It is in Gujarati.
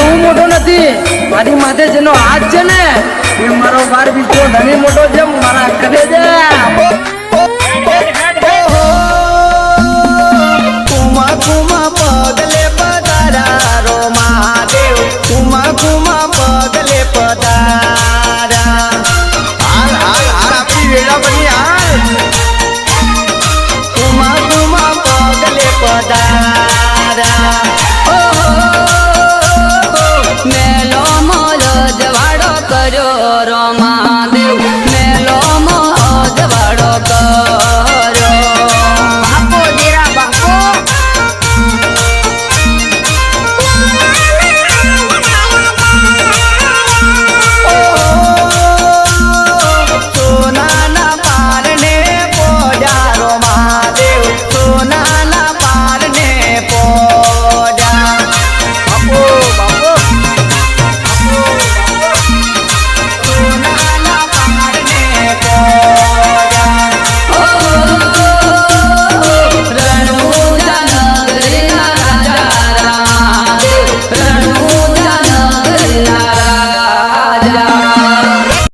હું મોટો નથી. મારી માથે જેનો હાથ છે ને એ મારો બાર બીજો ધણી મોટો છે મારા કરે છે